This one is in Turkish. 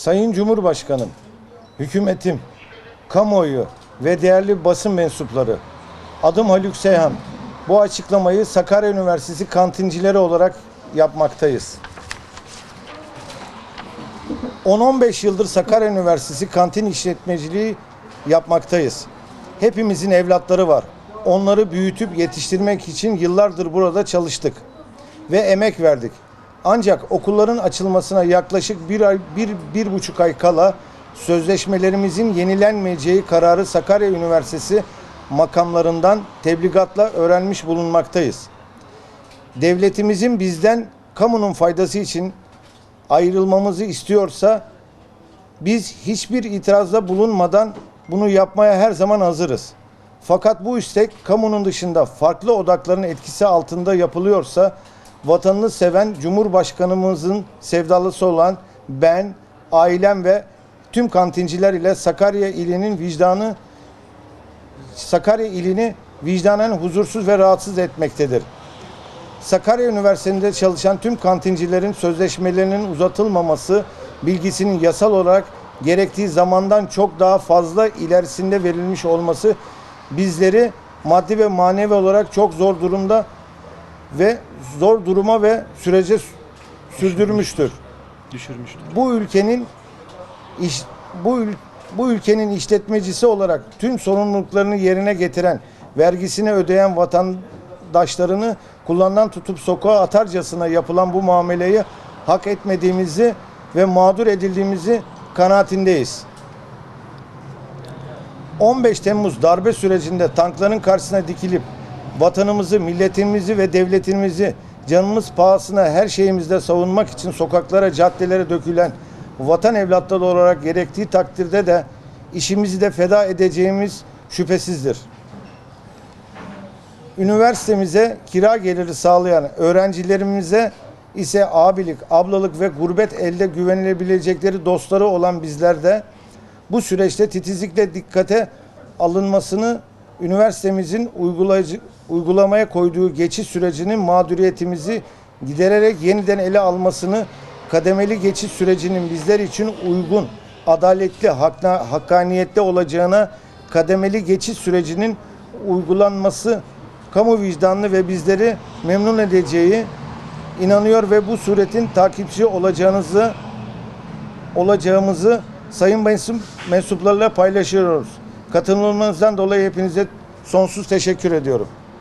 Sayın Cumhurbaşkanım, hükümetim, kamuoyu ve değerli basın mensupları, adım Haluk Seyhan. Bu açıklamayı Sakarya Üniversitesi kantincileri olarak yapmaktayız. 10-15 yıldır Sakarya Üniversitesi kantin işletmeciliği yapmaktayız. Hepimizin evlatları var. Onları büyütüp yetiştirmek için yıllardır burada çalıştık ve emek verdik. Ancak okulların açılmasına yaklaşık bir ay, bir, bir buçuk ay kala sözleşmelerimizin yenilenmeyeceği kararı Sakarya Üniversitesi makamlarından tebligatla öğrenmiş bulunmaktayız. Devletimizin bizden kamunun faydası için ayrılmamızı istiyorsa biz hiçbir itirazda bulunmadan bunu yapmaya her zaman hazırız. Fakat bu istek kamunun dışında farklı odakların etkisi altında yapılıyorsa vatanını seven Cumhurbaşkanımızın sevdalısı olan ben, ailem ve tüm kantinciler ile Sakarya ilinin vicdanı Sakarya ilini vicdanen huzursuz ve rahatsız etmektedir. Sakarya Üniversitesi'nde çalışan tüm kantincilerin sözleşmelerinin uzatılmaması bilgisinin yasal olarak gerektiği zamandan çok daha fazla ilerisinde verilmiş olması bizleri maddi ve manevi olarak çok zor durumda ve zor duruma ve sürece sürdürmüştür. düşürmüştür. Bu ülkenin iş, bu ül- bu ülkenin işletmecisi olarak tüm sorumluluklarını yerine getiren, vergisini ödeyen vatandaşlarını kullandan tutup sokağa atarcasına yapılan bu muameleyi hak etmediğimizi ve mağdur edildiğimizi kanaatindeyiz. 15 Temmuz darbe sürecinde tankların karşısına dikilip vatanımızı, milletimizi ve devletimizi canımız pahasına her şeyimizde savunmak için sokaklara, caddelere dökülen vatan evlatları olarak gerektiği takdirde de işimizi de feda edeceğimiz şüphesizdir. Üniversitemize kira geliri sağlayan öğrencilerimize ise abilik, ablalık ve gurbet elde güvenilebilecekleri dostları olan bizler de bu süreçte titizlikle dikkate alınmasını üniversitemizin uygulayıcı, uygulamaya koyduğu geçiş sürecinin mağduriyetimizi gidererek yeniden ele almasını kademeli geçiş sürecinin bizler için uygun, adaletli, hakna, hakkaniyetli olacağına kademeli geçiş sürecinin uygulanması kamu vicdanlı ve bizleri memnun edeceği inanıyor ve bu suretin takipçi olacağınızı olacağımızı sayın mensup, mensuplarla paylaşıyoruz. Katılımınızdan dolayı hepinize sonsuz teşekkür ediyorum.